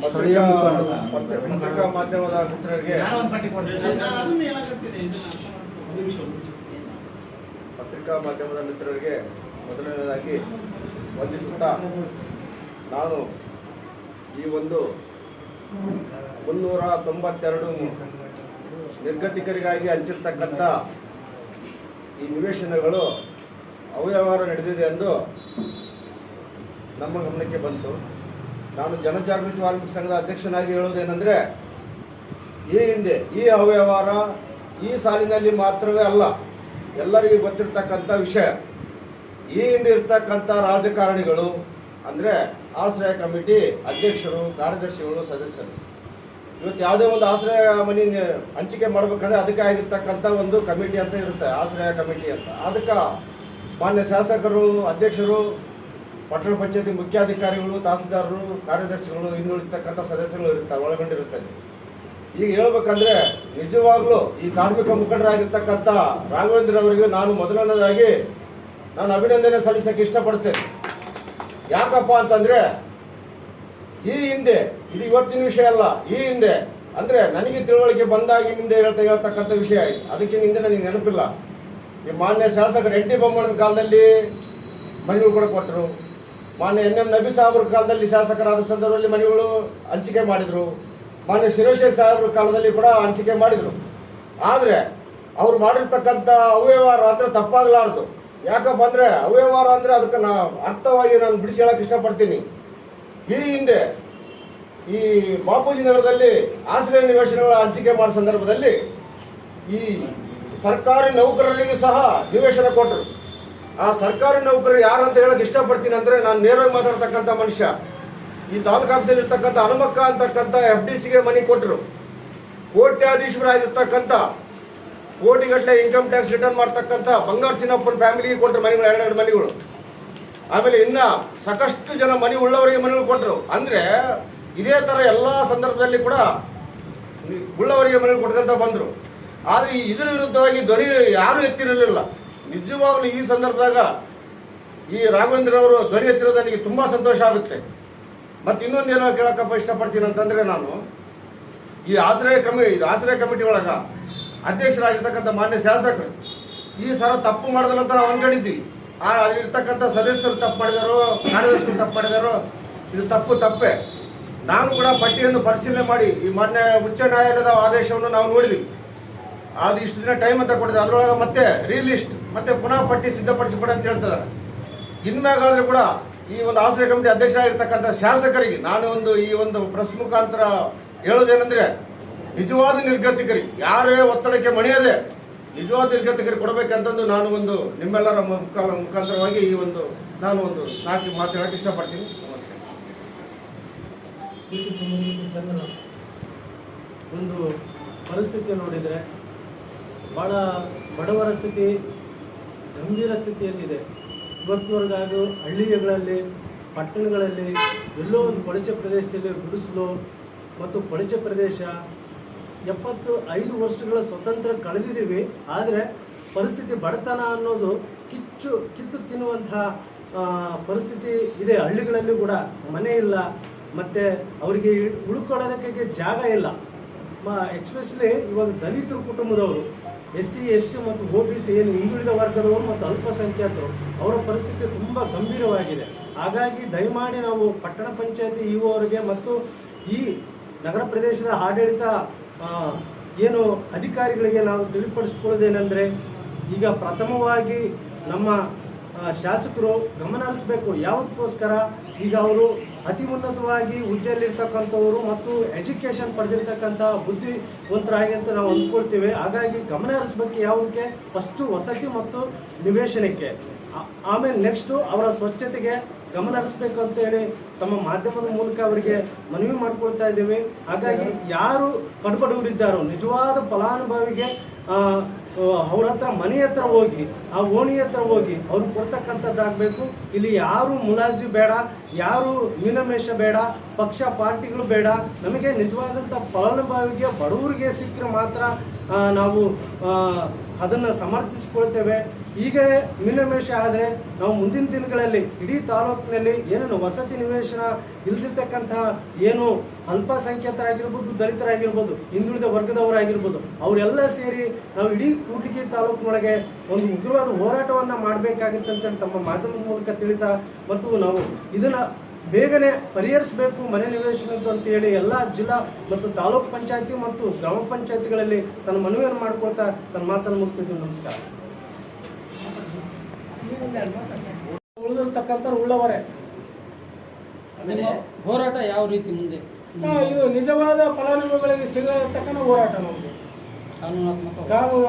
ಸ್ಥಳೀಯ ಪತ್ರ- ಪತ್ರಿಕಾ ಮಾಧ್ಯಮದ ಮಿತ್ರರಿಗೆ ಪತ್ರಿಕಾ ಮಾಧ್ಯಮದ ಮಿತ್ರರಿಗೆ ಮೊದಲನೇದಾಗಿ ವಂದಿಸುತ್ತಾ ನಾನು ಈ ಒಂದು ಮುನ್ನೂರ ತೊಂಬತ್ತೆರಡು ನಿರ್ಗತಿಕರಿಗಾಗಿ ಹಂಚಿರ್ತಕ್ಕಂಥ ಈ ನಿವೇಶನಗಳು ಅವ್ಯವಹಾರ ನಡೆದಿದೆ ಎಂದು ನಮ್ಮ ಗಮನಕ್ಕೆ ಬಂತು. ನಾನು ಜನಜಾಗೃತಿ ವಾಲ್ಮೀಕಿ ಸಂಘದ ಅಧ್ಯಕ್ಷನಾಗಿ ಹೇಳೋದೇನೆಂದರೆ, ಈ ಹಿಂದೆ, ಈ ಅವ್ಯವಹಾರ, ಈ ಸಾಲಿನಲ್ಲಿ ಮಾತ್ರವೇ ಅಲ್ಲ, ಎಲ್ಲರಿಗೂ ಗೊತ್ತಿರ್ತಕ್ಕಂಥ ವಿಷಯ. ಈ ಹಿಂದೆ ಇರ್ತಕ್ಕಂಥ ರಾಜಕಾರಣಿಗಳು, ಅಂದರೆ ಆಶ್ರಯ ಕಮಿಟಿ ಅಧ್ಯಕ್ಷರು, ಕಾರ್ಯದರ್ಶಿಗಳು, ಸದಸ್ಯರು. ಇವತ್ತು ಯಾವುದೇ ಒಂದು ಆಶ್ರಯ ಮನೆ ಹಂಚಿಕೆ ಮಾಡ್ಬೇಕಂದ್ರೆ ಅದಕ್ಕೆ ಆಗಿರ್ತಕ್ಕಂಥ ಒಂದು ಕಮಿಟಿ ಅಂತ ಇರುತ್ತೆ, ಆಶ್ರಯ ಕಮಿಟಿ ಅಂತ. ಅದಕ್ಕೆ ಮಾನ್ಯ ಶಾಸಕರು, ಅಧ್ಯಕ್ಷರು ಪಟ್ಟಣ ಪಂಚಾಯತಿ ಮುಖ್ಯಾಧಿಕಾರಿಗಳು, ತಹಸೀಲ್ದಾರರು, ಕಾರ್ಯದರ್ಶಿಗಳು, ಇನ್ನುಳಿತಕ್ಕಂಥ ಸದಸ್ಯರು ಇರ್ತಾರೆ ಒಳಗೊಂಡಿರುತ್ತದೆ ಈಗ ಹೇಳ್ಬೇಕಂದ್ರೆ, ನಿಜವಾಗ್ಲೂ ಈ ಕಾರ್ಮಿಕ ಮುಖಂಡರಾಗಿರ್ತಕ್ಕಂಥ ರಾಘವೇಂದ್ರ ಅವರಿಗೆ ನಾನು ಮೊದಲನೇದಾಗಿ ನಾನು ಅಭಿನಂದನೆ ಸಲ್ಲಿಸಕ್ಕೆ ಇಷ್ಟಪಡ್ತೇನೆ. ಯಾಕಪ್ಪ ಅಂತಂದ್ರೆ, ಈ ಹಿಂದೆ, ಇದು ಇವತ್ತಿನ ವಿಷಯ ಅಲ್ಲ, ಈ ಹಿಂದೆ, ಅಂದ್ರೆ ನನಗೆ ತಿಳುವಳಿಕೆ ಬಂದಾಗಿನಿಂದ ಹೇಳ್ತಾ ಹೇಳ್ತಕ್ಕಂಥ ವಿಷಯ ಅದಕ್ಕೆ ಹಿಂದೆ ನನಗೆ ನೆನಪಿಲ್ಲ. ಈ ಮಾನ್ಯ ಶಾಸಕರು ಎನ್ ಡಿ ಬೊಮ್ಮಣ್ಣನ ಕಾಲದಲ್ಲಿ ಮನೆಗಳು ಕೂಡ ಕೊಟ್ಟರು. ಮಾನ್ಯ ಎನ್ ಎಂ ನಬಿ ಸಾಹೇಬ್ರ ಕಾಲದಲ್ಲಿ ಶಾಸಕರಾದ ಸಂದರ್ಭದಲ್ಲಿ ಮನೆಗಳು ಹಂಚಿಕೆ ಮಾಡಿದ್ರು. ಮಾನ್ಯ ಶಿರೋಶೇಖ್ ಸಾಹೇಬ್ರ ಕಾಲದಲ್ಲಿ ಕೂಡ ಹಂಚಿಕೆ ಮಾಡಿದ್ರು. ಆದರೆ ಅವ್ರು ಮಾಡಿರ್ತಕ್ಕಂಥ ಅವ್ಯವಹಾರ ಅಂದ್ರೆ ತಪ್ಪಾಗಲಾರದು. ಯಾಕಪ್ಪ ಅಂದರೆ ಅವ್ಯವಹಾರ ಅಂದ್ರೆ ಅದಕ್ಕೆ ನಾ ಅರ್ಥವಾಗಿ ನಾನು ಬಿಡಿಸಿ ಹೇಳಕ್ ಇಷ್ಟಪಡ್ತೀನಿ. ಈ ಹಿಂದೆ ಈ ಬಾಪೂಜಿ ನಗರದಲ್ಲಿ ಆಶ್ರಯ ನಿವೇಶನಗಳ ಹಂಚಿಕೆ ಮಾಡೋ ಸಂದರ್ಭದಲ್ಲಿ ಈ ಸರ್ಕಾರಿ ನೌಕರರಿಗೆ ಸಹ ನಿವೇಶನ ಕೊಟ್ಟರು ಆ ಸರ್ಕಾರಿ ನೌಕರರು ಯಾರು ಅಂತ ಹೇಳಕ್ ಇಷ್ಟಪಡ್ತೀನಿ ಅಂದ್ರೆ ನಾನು ನೇರವಾಗಿ ಮಾತಾಡ್ತಕ್ಕಂಥ ಮನುಷ್ಯ. ಈ ತಾಲೂಕಾಫೀಸಲ್ಲಿ ಇರ್ತಕ್ಕಂಥ ಹನುಮಕ್ಕ ಅಂತಕ್ಕಂಥ ಎಫ್ ಡಿ ಸಿಗೆ ಮನಿ ಕೊಟ್ಟರು ಕೋಟ್ಯಾಧೀಶರಾಗಿರ್ತಕ್ಕಂಥ ಕೋಟಿಗಟ್ಟಲೆ ಇನ್ಕಮ್ ಟ್ಯಾಕ್ಸ್ ರಿಟರ್ನ್ ಮಾಡ್ತಕ್ಕಂಥ ಬಂಗಾರ ಸಿನ್ನಪ್ಪನ ಫ್ಯಾಮಿಲಿಗೆ ಕೊಟ್ಟರು ಮನೆಗಳು, ಎರಡೆರಡು ಮನೆಗಳು. ಆಮೇಲೆ ಇನ್ನ ಸಾಕಷ್ಟು ಜನ ಮನೆ ಉಳ್ಳವರಿಗೆ ಮನೆಗಳು ಕೊಟ್ಟರು ಅಂದ್ರೆ ಇದೇ ತರ ಎಲ್ಲಾ ಸಂದರ್ಭದಲ್ಲಿ ಕೂಡ ಉಳ್ಳವರಿಗೆ ಮನೆಗಳು ಕೊಟ್ಕೊಂತ ಬಂದ್ರು. ಆದ್ರೆ ಇದರ ವಿರುದ್ಧವಾಗಿ ಧ್ವನಿ ಯಾರು ಎತ್ತಿರಲಿಲ್ಲ. ನಿಜವಾಗ್ಲೂ ಈ ಸಂದರ್ಭದಾಗ ಈ ರಾಘವೇಂದ್ರ ಅವರು ಧ್ವನಿ ನನಗೆ ತುಂಬಾ ಸಂತೋಷ ಆಗುತ್ತೆ. ಮತ್ತೆ ಇನ್ನೊಂದು ಏನೋ ಕೇಳೋಕ್ಕಪ್ಪ ಇಷ್ಟಪಡ್ತೀನಿ ಅಂತಂದ್ರೆ ನಾನು ಈ ಆಶ್ರಯ ಕಮಿ ಇದು ಆಶ್ರಯ ಕಮಿಟಿ ಒಳಗ ಅಧ್ಯಕ್ಷರಾಗಿರ್ತಕ್ಕಂಥ ಮಾನ್ಯ ಶಾಸಕರು, ಈ ಸಲ ತಪ್ಪು ಮಾಡಿದ್ರು ಅಂತ ನಾವು ಅನ್ಕೊಂಡಿದ್ವಿ ಆ, ಅಲ್ಲಿರ್ತಕ್ಕಂಥ ಸದಸ್ಯರು ತಪ್ಪು ಮಾಡಿದಾರೋ, ಕಾರ್ಯದರ್ಶಿಗಳು ತಪ್ಪು ಮಾಡಿದಾರೋ, ಇದು ತಪ್ಪು ತಪ್ಪೇ. ನಾನು ಕೂಡ ಪಟ್ಟಿಯನ್ನು ಪರಿಶೀಲನೆ ಮಾಡಿ ಈ ಮಾನ್ಯ ಉಚ್ಚ ನ್ಯಾಯಾಲಯದ ಆದೇಶವನ್ನು ನಾವು ನೋಡಿದ್ವಿ. ಅದು ಇಷ್ಟು ದಿನ ಟೈಮ್ ಅಂತ ಕೊಟ್ಟಿದೆ ಅದರೊಳಗೆ ಮತ್ತೆ ರೀಲಿಸ್ಟ್ ಮತ್ತೆ ಪುನಃ ಪಟ್ಟಿ ಸಿದ್ಧಪಡಿಸಿಕೊಡಿ ಅಂತ ಹೇಳ್ತಿದ್ದಾರೆ ಇನ್ಮ್ಯಾಗಾದ್ರೂ ಕೂಡ ಈ ಒಂದು ಆಶ್ರಯ ಕಮಿಟಿ ಅಧ್ಯಕ್ಷ ಆಗಿರ್ತಕ್ಕಂಥ ಶಾಸಕರಿಗೆ ನಾನು ಒಂದು ಈ ಒಂದು ಪ್ರೆಸ್ ಮುಖಾಂತರ ಹೇಳೋದೇನೆಂದ್ರೆ ನಿಜವಾದ ನಿರ್ಗತಿಕರಿ, ಯಾರೇ ಒತ್ತಡಕ್ಕೆ ಮಣಿಯದೆ ನಿಜವಾದ ನಿರ್ಗತಿಕರಿಗೆ ಕೊಡಬೇಕಂತಂದು ನಾನು ಒಂದು ನಿಮ್ಮೆಲ್ಲರ ಮುಖ, ಮುಖಾಂತರವಾಗಿ ಈ ಒಂದು ನಾನು ಒಂದು ನಾಲ್ಕು ಮಾತು ಹೇಳಕ್ಕೆ ಇಷ್ಟಪಡ್ತೀನಿ. ಚಂದ್ರ ಒಂದು ಪರಿಸ್ಥಿತಿ ನೋಡಿದರೆ ಭಾಳ ಬಡವರ ಸ್ಥಿತಿ, ಗಂಭೀರ ಸ್ಥಿತಿಯಲ್ಲಿದೆ. ಇವತ್ತಿನವರೆಗಾಗೂ ಹಳ್ಳಿಗಳಲ್ಲಿ, ಪಟ್ಟಣಗಳಲ್ಲಿ ಎಲ್ಲೋ ಒಂದು ಕೊಳಚೆ ಪ್ರದೇಶದಲ್ಲಿ ಗುಡಿಸಲು ಮತ್ತು ಕೊಳಚೆ ಪ್ರದೇಶ. ಎಪ್ಪತ್ತು ಐದು ವರ್ಷಗಳ ಸ್ವತಂತ್ರ ಕಳೆದಿದ್ದೀವಿ, ಆದರೆ ಪರಿಸ್ಥಿತಿ ಬಡತನ ಅನ್ನೋದು ಕಿಚ್ಚು, ಕಿತ್ತು ತಿನ್ನುವಂತಹ ಪರಿಸ್ಥಿತಿ ಇದೆ ಹಳ್ಳಿಗಳಲ್ಲಿ ಕೂಡ. ಮನೆ ಇಲ್ಲ, ಮತ್ತು ಅವರಿಗೆ ಉಳ್ಕೊಳ್ಳೋದಕ್ಕೆ ಜಾಗ ಇಲ್ಲ. ಎಕ್ಸ್ಪೆಷಲಿ ಇವಾಗ ದಲಿತರು ಕುಟುಂಬದವರು. ಎಸ್ ಸಿ ಎಸ್ ಟಿ ಮತ್ತು ಒ ಬಿ ಸಿ ಏನು ಹಿಂದುಳಿದ ವರ್ಗದವರು ಮತ್ತು ಅಲ್ಪಸಂಖ್ಯಾತರು, ಅವರ ಪರಿಸ್ಥಿತಿ ತುಂಬ ಗಂಭೀರವಾಗಿದೆ. ಹಾಗಾಗಿ ದಯಮಾಡಿ ನಾವು ಪಟ್ಟಣ ಪಂಚಾಯತಿ ಇಒ ಅವರಿಗೆ ಮತ್ತು ಈ ನಗರ ಪ್ರದೇಶದ ಆಡಳಿತ ಏನು ಅಧಿಕಾರಿಗಳಿಗೆ ನಾವು ತಿಳಿಪಡಿಸ್ಕೊಳ್ಳೋದೇನೆಂದರೆ ಈಗ ಪ್ರಥಮವಾಗಿ ನಮ್ಮ ಶಾಸಕರು ಗಮನ ಹರಿಸಬೇಕು. ಯಾವುದಕ್ಕೋಸ್ಕರ ಈಗ ಅವರು ಅತಿ ಉನ್ನತವಾಗಿ ಹುದ್ದೆಯಲ್ಲಿರ್ತಕ್ಕಂಥವರು ಮತ್ತು ಎಜುಕೇಷನ್ ಪಡೆದಿರ್ತಕ್ಕಂಥ ಬುದ್ಧಿವಂತರಾಗಿ ಅಂತ ನಾವು ಅಂದ್ಕೊಳ್ತೀವಿ. ಹಾಗಾಗಿ ಗಮನ ಹರಿಸ್ಬೇಕು ಯಾವುದಕ್ಕೆ? ಫಸ್ಟು ವಸತಿ ಮತ್ತು ನಿವೇಶನಕ್ಕೆ. ಆಮೇಲೆ ನೆಕ್ಸ್ಟು ಅವರ ಸ್ವಚ್ಛತೆಗೆ ಗಮನ ಹರಿಸ್ಬೇಕು ಅಂತ ಹೇಳಿ ತಮ್ಮ ಮಾಧ್ಯಮದ ಮೂಲಕ ಅವರಿಗೆ ಮನವಿ ಮಾಡ್ಕೊಳ್ತಾ ಇದ್ದೀವಿ. ಹಾಗಾಗಿ ಯಾರು ಪಡ್ಬಡವರಿದ್ದಾರೋ ನಿಜವಾದ ಫಲಾನುಭವಿಗೆ ಅವ್ರ ಹತ್ರ ಮನೆ ಹತ್ರ ಹೋಗಿ, ಆ ಓಣಿ ಹತ್ರ ಹೋಗಿ ಅವ್ರು ಕೊಡ್ತಕ್ಕಂಥದ್ದಾಗಬೇಕು. ಇಲ್ಲಿ ಯಾರು ಮುಲಾಜಿ ಬೇಡ, ಯಾರು ಮೀನಮೇಷ ಬೇಡ, ಪಕ್ಷ ಪಾರ್ಟಿಗಳು ಬೇಡ. ನಮಗೆ ನಿಜವಾದಂಥ ಫಲಾನುಭವಿಗೆ ಬಡವರಿಗೆ ಸಿಕ್ಕರೆ ಮಾತ್ರ ನಾವು ಅದನ್ನು ಸಮರ್ಥಿಸಿಕೊಳ್ತೇವೆ. ಹೀಗೆ ಮೀನಮೇಷ ಆದರೆ ನಾವು ಮುಂದಿನ ದಿನಗಳಲ್ಲಿ ಇಡೀ ತಾಲೂಕಿನಲ್ಲಿ ಏನೇನು ವಸತಿ ನಿವೇಶನ ಇಲ್ದಿರ್ತಕ್ಕಂತಹ ಏನು ಅಲ್ಪಸಂಖ್ಯಾತರಾಗಿರ್ಬೋದು, ದಲಿತರಾಗಿರ್ಬೋದು, ಹಿಂದುಳಿದ ವರ್ಗದವರಾಗಿರ್ಬೋದು, ಅವರೆಲ್ಲ ಸೇರಿ ನಾವು ಇಡೀ ಕೂಡ್ಲಿಗಿ ತಾಲೂಕಿನೊಳಗೆ ಒಂದು ಉಗ್ರವಾದ ಹೋರಾಟವನ್ನು ಮಾಡಬೇಕಾಗಿತ್ತಂತೇಳಿ ತಮ್ಮ ಮಾಧ್ಯಮದ ಮೂಲಕ ತಿಳಿತಾ ಮತ್ತು ನಾವು ಇದನ್ನ ಬೇಗನೆ ಪರಿಹರಿಸಬೇಕು ಮನೆ ನಿವೇಶನದ್ದು ಅಂತ ಹೇಳಿ ಎಲ್ಲ ಜಿಲ್ಲಾ ಮತ್ತು ತಾಲೂಕ್ ಪಂಚಾಯತಿ ಮತ್ತು ಗ್ರಾಮ ಪಂಚಾಯತಿಗಳಲ್ಲಿ ತನ್ನ ಮನವಿಯನ್ನು ಮಾಡ್ಕೊಳ್ತಾ ತನ್ನ ಮಾತನ್ನು ಮುಗಿಸ್ತಿದ್ದೀವಿ ನಮಸ್ಕಾರ. ಉಳಿದಿರ್ತಕ್ಕಂಥ ಉಳ್ಳವರೇ. ನಿಮ್ಮ ಹೋರಾಟ ಯಾವ ರೀತಿ ಮುಂದೆ? ಇದು ನಿಜವಾದ ಫಲಾನುಭವಿಗಳಿಗೆ ಸಿಗತಕ್ಕಂಥ ಹೋರಾಟ ನಮಗೆ ಕಾನೂನಾತ್ಮಕ ಕಾನೂನು